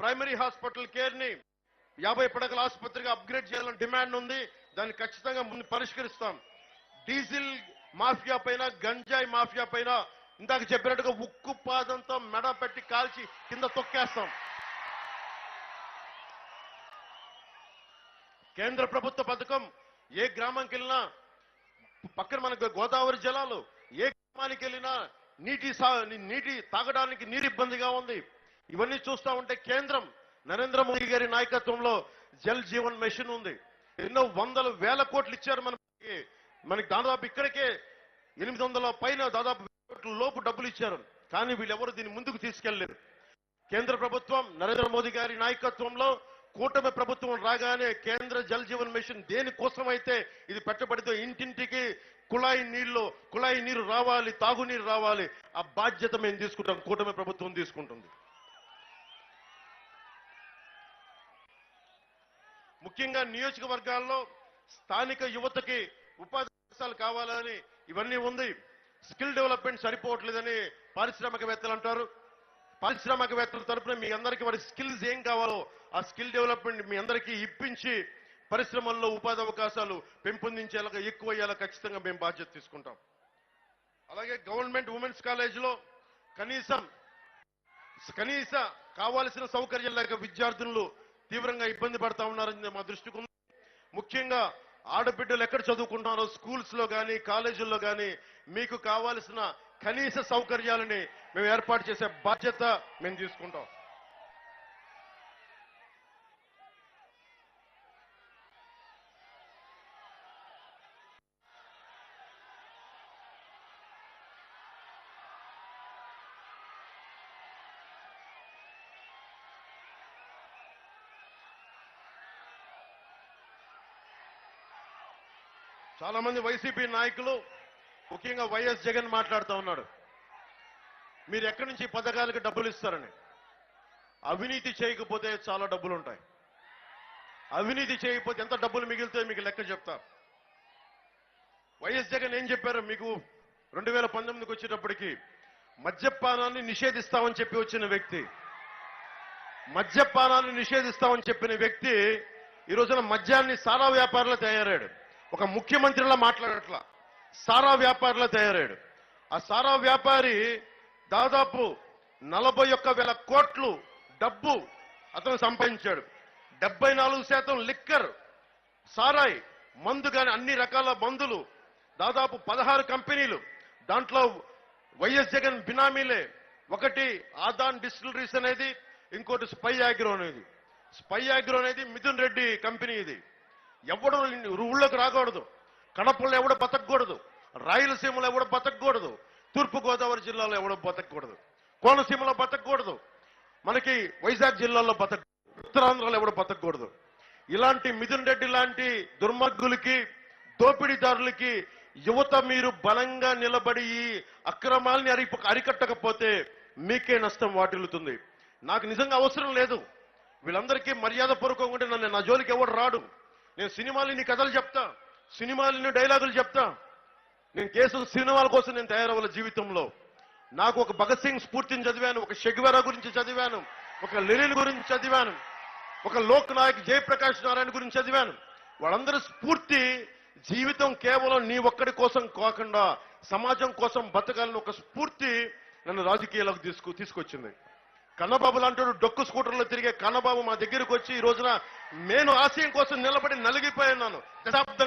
Primary hospital కేర్ని యాభై పడకల ఆసుపత్రిగా upgrade చేయాలని డిమాండ్ ఉంది. దాన్ని ఖచ్చితంగా ముందు పరిష్కరిస్తాం. డీజిల్ మాఫియా పైన గంజాయి మాఫియా పైన ఇందాక చెప్పినట్టుగా ఉక్కు పాదంతో మెడ పెట్టి కాల్చి కింద తొక్కేస్తాం. కేంద్ర ప్రభుత్వ పథకం ఏ గ్రామంకి వెళ్ళినా పక్కన మనకు గోదావరి జలాలు ఏ గ్రామానికి వెళ్ళినా నీటి సా నీటి తాగడానికి నీరు ఇబ్బందిగా ఉంది. ఇవన్నీ చూస్తా ఉంటే కేంద్రం నరేంద్ర మోదీ గారి నాయకత్వంలో జల్ జీవన్ మిషన్ ఉంది. ఎన్నో వందల వేల కోట్లు ఇచ్చారు మనకి. మనకి దాదాపు ఇక్కడికే ఎనిమిది వందల పైన దాదాపు కోట్ల లోపు డబ్బులు ఇచ్చారు. కానీ వీళ్ళెవరు దీన్ని ముందుకు తీసుకెళ్ళేరు కేంద్ర ప్రభుత్వం నరేంద్ర మోదీ గారి నాయకత్వంలో కూటమి ప్రభుత్వం రాగానే కేంద్ర జల్ జీవన్ మిషన్ దేనికోసమైతే ఇది పెట్టబడితే ఇంటింటికి కుళాయి నీళ్ళు కుళాయి నీరు రావాలి తాగునీరు రావాలి ఆ బాధ్యత మేము తీసుకుంటాం కూటమి ప్రభుత్వం తీసుకుంటుంది. ముఖ్యంగా నియోజకవర్గాల్లో స్థానిక యువతకి ఉపాధి అవకాశాలు కావాలని ఇవన్నీ ఉంది. స్కిల్ డెవలప్మెంట్ సరిపోవట్లేదని పారిశ్రామికవేత్తలు అంటారు. పారిశ్రామికవేత్తల తరపున మీ అందరికీ వారి స్కిల్స్ ఏం కావాలో ఆ స్కిల్ డెవలప్మెంట్ మీ అందరికీ ఇప్పించి పరిశ్రమల్లో ఉపాధి అవకాశాలు పెంపొందించేలాగా ఎక్కువ అయ్యేలా ఖచ్చితంగా మేము బాధ్యత తీసుకుంటాం. అలాగే గవర్నమెంట్ ఉమెన్స్ కాలేజీలో కనీసం కనీస కావాల్సిన సౌకర్యం లేక విద్యార్థులు తీవ్రంగా ఇబ్బంది పడతా ఉన్నారని మా దృష్టికి ముఖ్యంగా ఆడబిడ్డలు ఎక్కడ చదువుకుంటున్నారో స్కూల్స్లో కానీ కాలేజీల్లో కానీ మీకు కావాల్సిన కనీస సౌకర్యాలని మేము ఏర్పాటు చేసే బాధ్యత మేము తీసుకుంటాం. చాలా మంది వైసీపీ నాయకులు ముఖ్యంగా వైఎస్ జగన్ మాట్లాడుతూ ఉన్నాడు. మీరు ఎక్కడి నుంచి పథకాలకు డబ్బులు ఇస్తారని. అవినీతి చేయకపోతే చాలా డబ్బులు ఉంటాయి అవినీతి చేయకపోతే ఎంత డబ్బులు మిగిలితే మీకు లెక్క చెప్తా. వైఎస్ జగన్ ఏం చెప్పారు? మీకు రెండు వేల పంతొమ్మిదికి వచ్చేటప్పటికి మద్యపానాన్ని నిషేధిస్తామని చెప్పి వచ్చిన వ్యక్తి. మద్యపానాన్ని నిషేధిస్తామని చెప్పిన వ్యక్తి ఈ రోజున మద్యాన్ని సారా వ్యాపారులు తయారాడు ఒక ముఖ్యమంత్రిలా మాట్లాడట్లా. సారా వ్యాపారిలా తయారాడు ఆ సారా వ్యాపారి దాదాపు నలభై ఒక్క వేల కోట్లు డబ్బు అతను సంపాదించాడు. డెబ్బై నాలుగు శాతం లిక్కర్ సారాయి మందు కానీ అన్ని రకాల మందులు దాదాపు పదహారు కంపెనీలు. దాంట్లో వైఎస్ జగన్ బినామీలే. ఒకటి ఆదాన్ డిస్టిలరీస్ అనేది ఇంకోటి స్పై ఆగ్రో అనేది. స్పై ఆగ్రో అనేది మిథున్ రెడ్డి కంపెనీ ఇది. ఎవడు ఊళ్ళోకి రాకూడదు. కడపలో ఎవడు బతకూడదు రాయలసీమలో ఎవడు బతకూడదు తూర్పుగోదావరి జిల్లాలో ఎవడో బతకూడదు కోనసీమలో బతకూడదు మనకి వైజాగ్ జిల్లాలో బతక ఉత్తరాంధ్రలో ఎవడు బతకూడదు ఇలాంటి మిథున్ రెడ్డి లాంటి దుర్మార్గులకి దోపిడీదారులకి యువత మీరు బలంగా నిలబడి ఈ అక్రమాల్ని అరి అరికట్టకపోతే మీకే నష్టం వాటిల్లుతుంది. నాకు నిజంగా అవసరం లేదు. వీళ్ళందరికీ మర్యాద పూర్వకంగా ఉంటే నన్ను నా జోలికి ఎవడు రాడు. నేను సినిమాలని కథలు చెప్తా సినిమాలని డైలాగులు చెప్తా. నేను కేసు సినిమాల కోసం నేను తయారవ్వాలి జీవితంలో. నాకు ఒక భగత్ సింగ్ స్ఫూర్తిని చదివాను ఒక షెగ్వెరా గురించి చదివాను ఒక లెనిన్ గురించి చదివాను ఒక లోక్ నాయక్ జయప్రకాష్ నారాయణ గురించి చదివాను. వాళ్ళందరి స్ఫూర్తి జీవితం కేవలం నీ ఒక్కడి కోసం కాకుండా సమాజం కోసం బతకాలని ఒక స్ఫూర్తి నన్ను రాజకీయాలకు తీసుకు తీసుకొచ్చింది. కన్నబాబు లాంటి డొక్కు స్కూటర్లో తిరిగే కన్నబాబు మా దగ్గరకు వచ్చి ఈ రోజున నేను ఆశయం కోసం నిలబడి నలిగిపోయాను దశాబ్దం